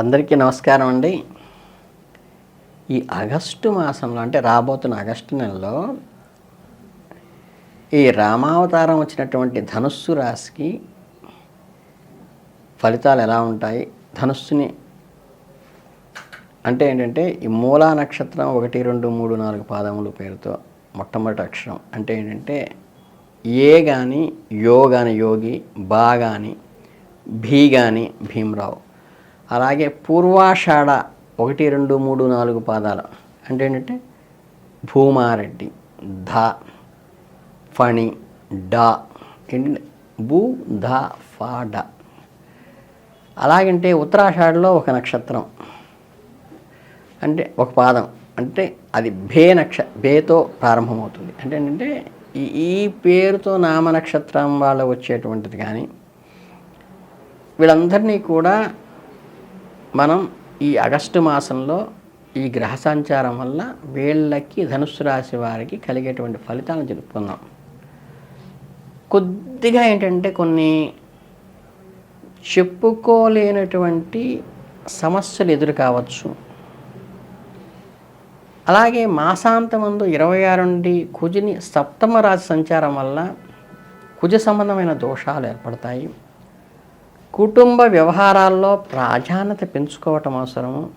అందరికీ నమస్కారం అండి. ఈ ఆగస్టు మాసంలో అంటే రాబోతున్న ఆగస్టు నెలలో ఈ రామావతారం వచ్చినటువంటి ధనుస్సు రాశికి ఫలితాలు ఎలా ఉంటాయి? ధనుస్సుని అంటే ఏంటంటే ఈ మూలా నక్షత్రం ఒకటి రెండు మూడు నాలుగు పాదములు పేరుతో మొట్టమొదటి అక్షరం. అంటే ఏంటంటే ఏ కానీ యో కానీ యోగి బా కానీ భీ కానీ భీమరావు. అలాగే పూర్వాషాఢ ఒకటి రెండు మూడు నాలుగు పాదాలు. అంటే ఏంటంటే భూమారెడ్డి ధ ఫణి డా. ఏంటంటే భూ ధ ఫా డ. అలాగంటే ఉత్తరాషాఢలో ఒక నక్షత్రం. అంటే ఒక పాదం. అంటే అది భే నక్ష భేతో ప్రారంభమవుతుంది. అంటే ఏంటంటే ఈ ఈ పేరుతో నామ నక్షత్రం వాళ్ళ వచ్చేటువంటిది కానీ వీళ్ళందరినీ కూడా మనం ఈ ఆగస్టు మాసంలో ఈ గ్రహ సంచారం వల్ల వీళ్ళకి ధనుస్సు రాశి వారికి కలిగేటువంటి ఫలితాలను చెప్పుకుందాం కొద్దిగా ఏంటంటే కొన్ని చెప్పుకోలేనటువంటి సమస్యలు ఎదురు కావచ్చు. అలాగే మాసాంతమందు ఇరవై ఆరు నుండి కుజిని సప్తమ రాశి సంచారం వల్ల కుజ సంబంధమైన దోషాలు ఏర్పడతాయి. కుటుంబ వ్యవహారాల్లో ప్రాధాన్యత పెంచుకోవటం అవసరము.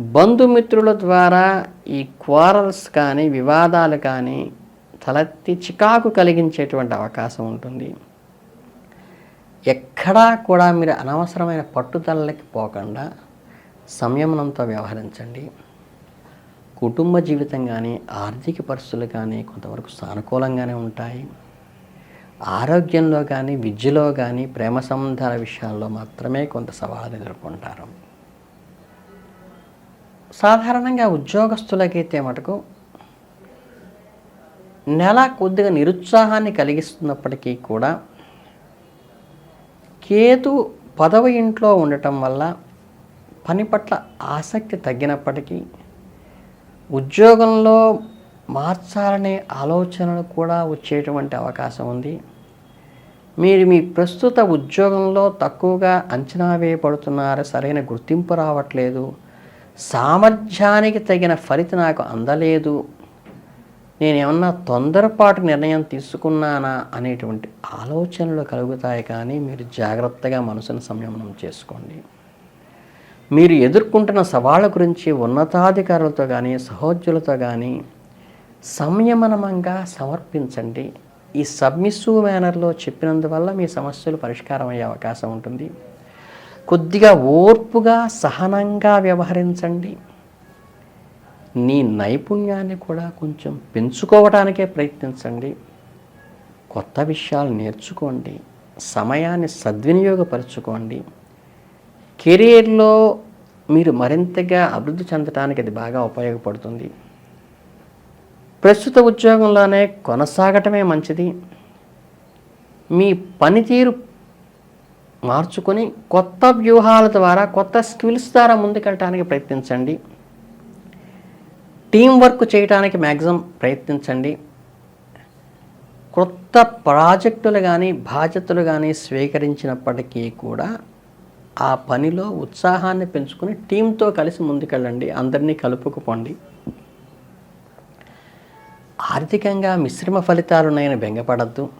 బంధుమిత్రుల ద్వారా ఈ క్వారల్స్ కానీ వివాదాలు కానీ తలెత్తి చికాకు కలిగించేటువంటి అవకాశం ఉంటుంది. ఎక్కడా కూడా మీరు అనవసరమైన పట్టుదలకి పోకుండా సంయమనంతో వ్యవహరించండి. కుటుంబ జీవితం కానీ ఆర్థిక పరిస్థితులు కానీ కొంతవరకు సానుకూలంగానే ఉంటాయి. ఆరోగ్యంలో కానీ విద్యలో కానీ ప్రేమ సంబంధాల విషయాల్లో మాత్రమే కొంత సవాలు ఎదుర్కొంటారు. సాధారణంగా ఉద్యోగస్తులకైతే మటుకు నెల కొద్దిగా నిరుత్సాహాన్ని కలిగిస్తున్నప్పటికీ కూడా కేతు పదవ ఇంట్లో ఉండటం వల్ల పని పట్ల ఆసక్తి తగ్గినప్పటికీ ఉద్యోగంలో మార్చాలనే ఆలోచనలు కూడా వచ్చేటువంటి అవకాశం ఉంది. మీరు మీ ప్రస్తుత ఉద్యోగంలో తక్కువగా అంచనా వేయబడుతున్నారు? సరైన గుర్తింపు రావట్లేదు. సామర్థ్యానికి తగిన ఫలితం నాకు అందలేదు. నేను ఏమన్నా తొందరపాటు నిర్ణయం తీసుకున్నానా? అనేటువంటి ఆలోచనలు కలుగుతాయి కానీ మీరు జాగ్రత్తగా మనసును సంయమనం చేసుకోండి. మీరు ఎదుర్కొంటున్న సవాళ్ళ గురించి ఉన్నతాధికారులతో కానీ సహోద్యులతో కానీ సంయమనంగా సమర్పించండి. ఈ సబ్మిస్సివ్ మేనర్లో చెప్పినందువల్ల మీ సమస్యలు పరిష్కారం అయ్యే అవకాశం ఉంటుంది. కొద్దిగా ఓర్పుగా సహనంగా వ్యవహరించండి. నీ నైపుణ్యాన్ని కూడా కొంచెం పెంచుకోవడానికే ప్రయత్నించండి. కొత్త విషయాలు నేర్చుకోండి. సమయాన్ని సద్వినియోగపరచుకోండి. కెరీర్లో మీరు మరింతగా అభివృద్ధి చెందడానికి అది బాగా ఉపయోగపడుతుంది. ప్రస్తుత ఉద్యోగంలోనే కొనసాగటమే మంచిది. మీ పనితీరు మార్చుకొని కొత్త వ్యూహాల ద్వారా కొత్త స్కిల్స్ ద్వారా ముందుకెళ్ళటానికి ప్రయత్నించండి. టీం వర్క్ చేయడానికి మ్యాక్సిమం ప్రయత్నించండి. కొత్త ప్రాజెక్టులు కానీ బాధ్యతలు కానీ స్వీకరించినప్పటికీ కూడా ఆ పనిలో ఉత్సాహాన్ని పెంచుకొని టీంతో కలిసి ముందుకెళ్ళండి. అందరినీ కలుపుకుపోండి. ఆర్థికంగా మిశ్రమ ఫలితాలు ఉన్నాయని బెంగపడద్దు.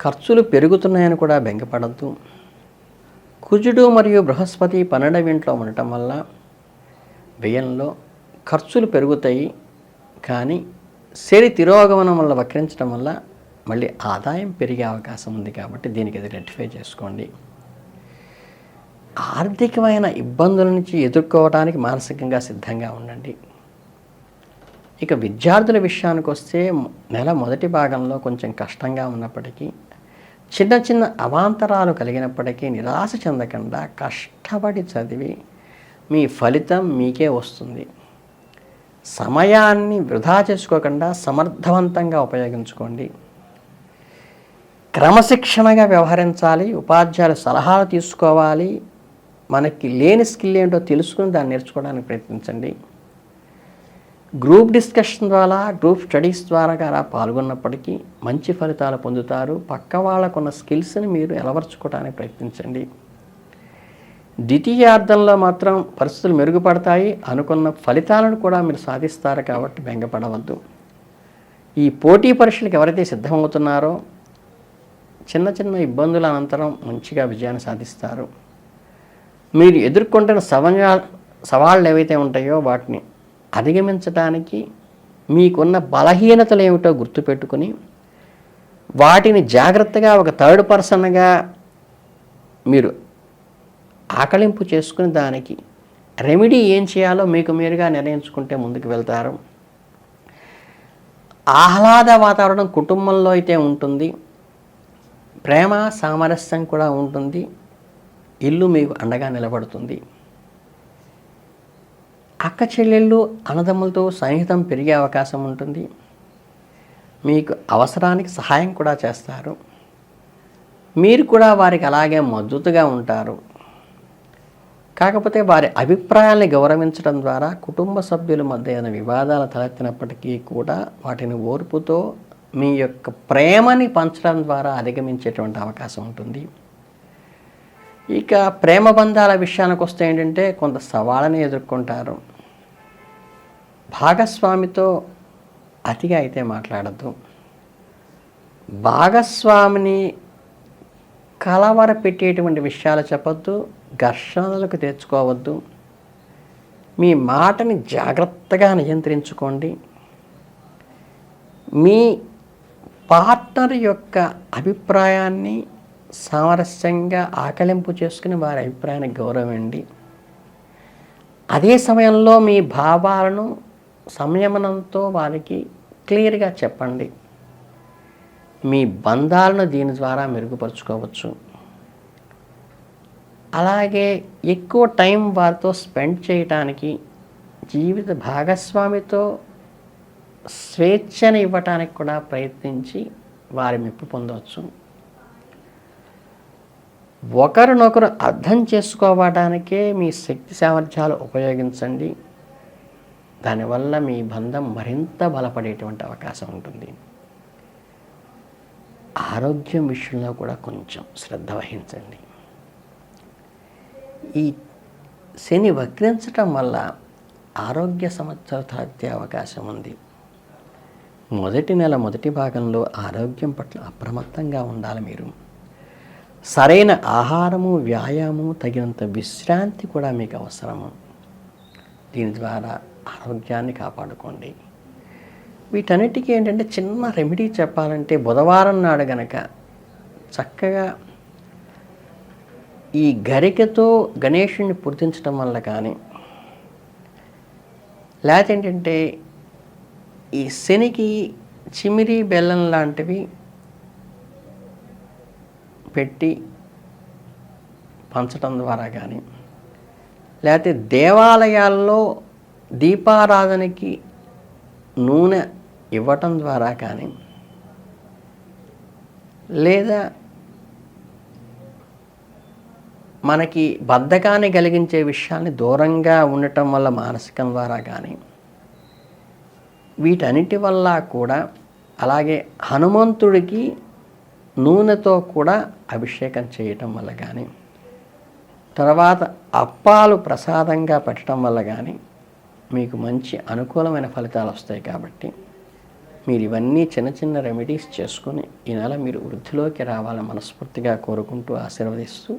ఖర్చులు పెరుగుతున్నాయని కూడా బెంగపడద్దు. కుజుడు మరియు బృహస్పతి పన్నెండవ ఇంట్లో ఉండటం వల్ల వ్యయంలో ఖర్చులు పెరుగుతాయి. కానీ శరి తిరోగమనం వల్ల వక్రించడం వల్ల మళ్ళీ ఆదాయం పెరిగే అవకాశం ఉంది కాబట్టి దీనికి అది రెక్టిఫై చేసుకోండి. ఆర్థికమైన ఇబ్బందుల నుంచి ఎదుర్కోవడానికి మానసికంగా సిద్ధంగా ఉండండి. ఇక విద్యార్థుల విషయానికి వస్తే నెల మొదటి భాగంలో కొంచెం కష్టంగా ఉన్నప్పటికీ చిన్న చిన్న అవాంతరాలు కలిగినప్పటికీ నిరాశ చెందకుండా కష్టపడి చదివి మీ ఫలితం మీకే వస్తుంది. సమయాన్ని వృధా చేసుకోకుండా సమర్థవంతంగా ఉపయోగించుకోండి. క్రమశిక్షణగా వ్యవహరించాలి ఉపాధ్యాయుల సలహాలు తీసుకోవాలి. మనకి లేని స్కిల్ ఏంటో తెలుసుకుని దాన్ని నేర్చుకోవడానికి ప్రయత్నించండి. గ్రూప్ డిస్కషన్ ద్వారా గ్రూప్ స్టడీస్ ద్వారా కూడా పాల్గొన్నప్పటికీ మంచి ఫలితాలు పొందుతారు. పక్క వాళ్ళకున్న స్కిల్స్ని మీరు ఎలవర్చుకోవడానికి ప్రయత్నించండి. ద్వితీయార్థంలో మాత్రం పరిస్థితులు మెరుగుపడతాయి. అనుకున్న ఫలితాలను కూడా మీరు సాధిస్తారు కాబట్టి బెంగపడవద్దు. ఈ పోటీ పరీక్షలకు ఎవరైతే సిద్ధమవుతున్నారో చిన్న చిన్న ఇబ్బందుల అనంతరం మంచిగా విజయాన్ని సాధిస్తారు. మీరు ఎదుర్కొంటున్న సవాళ్ళ సవాళ్ళు ఏవైతే ఉంటాయో వాటిని అధిగమించడానికి మీకున్న బలహీనతలు ఏమిటో గుర్తుపెట్టుకుని వాటిని జాగ్రత్తగా ఒక థర్డ్ పర్సన్గా మీరు ఆకలింపు చేసుకుని దానికి రెమెడీ ఏం చేయాలో మీకు మీరుగా నిర్ణయించుకుంటే ముందుకు వెళ్తారు. ఆహ్లాద వాతావరణం కుటుంబంలో అయితే ఉంటుంది. ప్రేమ సామరస్యం కూడా ఉంటుంది. ఇల్లు మీకు అండగా నిలబడుతుంది. అక్క చెల్లెళ్ళు అన్నదమ్ములతో సన్నిహితం పెరిగే అవకాశం ఉంటుంది. మీకు అవసరానికి సహాయం కూడా చేస్తారు. మీరు కూడా వారికి అలాగే మద్దతుగా ఉంటారు. కాకపోతే వారి అభిప్రాయాల్ని గౌరవించడం ద్వారా కుటుంబ సభ్యుల మధ్య ఏదైనా వివాదాలు తలెత్తినప్పటికీ కూడా వాటిని ఓర్పుతో మీ యొక్క ప్రేమని పంచడం ద్వారా అధిగమించేటువంటి అవకాశం ఉంటుంది. ఇక ప్రేమ బంధాల విషయానికి వస్తే ఏంటంటే కొంత సవాళ్ళని ఎదుర్కొంటారు. భాగస్వామితో అతిగా అయితే మాట్లాడద్దు. భాగస్వామిని కలవర పెట్టేటువంటి విషయాలు చెప్పొద్దు ఘర్షణలకు తెచ్చుకోవద్దు. మీ మాటని జాగ్రత్తగా నియంత్రించుకోండి. మీ పార్ట్నర్ యొక్క అభిప్రాయాన్ని సామరస్యంగా ఆకలింపు చేసుకుని వారి అభిప్రాయానికి గౌరవండి అదే సమయంలో మీ భావాలను సంయమనంతో వారికి క్లియర్గా చెప్పండి. మీ బంధాలను దీని ద్వారా మెరుగుపరుచుకోవచ్చు. అలాగే ఎక్కువ టైం వారితో స్పెండ్ చేయటానికి జీవిత భాగస్వామితో స్వేచ్ఛను ఇవ్వటానికి కూడా ప్రయత్నించి వారి మెప్పు పొందవచ్చు. ఒకరినొకరు అర్థం చేసుకోవడానికే మీ శక్తి సామర్థ్యాలు ఉపయోగించండి. దానివల్ల మీ బంధం మరింత బలపడేటువంటి అవకాశం ఉంటుంది. ఆరోగ్యం విషయంలో కూడా కొంచెం శ్రద్ధ వహించండి. ఈ శని వక్రించటం వల్ల ఆరోగ్య సమస్యలు తలెత్తే అవకాశం ఉంది. మొదటి నెల మొదటి భాగంలో ఆరోగ్యం పట్ల అప్రమత్తంగా ఉండాలి మీరు. సరైన ఆహారము వ్యాయామము తగినంత విశ్రాంతి కూడా మీకు అవసరము. దీని ద్వారా ఆరోగ్యాన్ని కాపాడుకోండి. వీటన్నిటికీ ఏంటంటే చిన్న రెమెడీ చెప్పాలంటే బుధవారం నాడు గనక చక్కగా ఈ గరికతో గణేషుని పూర్తించడం వల్ల కానీ లేకపోతే ఏంటంటే ఈ శనికి చిమిరి బెల్లం లాంటివి పెట్టి పంచడం ద్వారా కానీ లేకపోతే దేవాలయాల్లో దీపారాధనకి నూనె ఇవ్వటం ద్వారా కానీ లేదా మనకి బద్ధకాన్ని కలిగించే విషయాన్ని దూరంగా ఉండటం వల్ల మానసికం ద్వారా కానీ వీటన్నిటి వల్ల కూడా అలాగే హనుమంతుడికి నూనెతో కూడా అభిషేకం చేయటం వల్ల కానీ తర్వాత అప్పాలు ప్రసాదంగా పెట్టడం వల్ల కానీ మీకు మంచి అనుకూలమైన ఫలితాలు వస్తాయి కాబట్టి మీరు ఇవన్నీ చిన్న చిన్న రెమెడీస్ చేసుకొని ఈ నెల మీరు వృద్ధిలోకి రావాలని మనస్ఫూర్తిగా కోరుకుంటూ ఆశీర్వదిస్తూ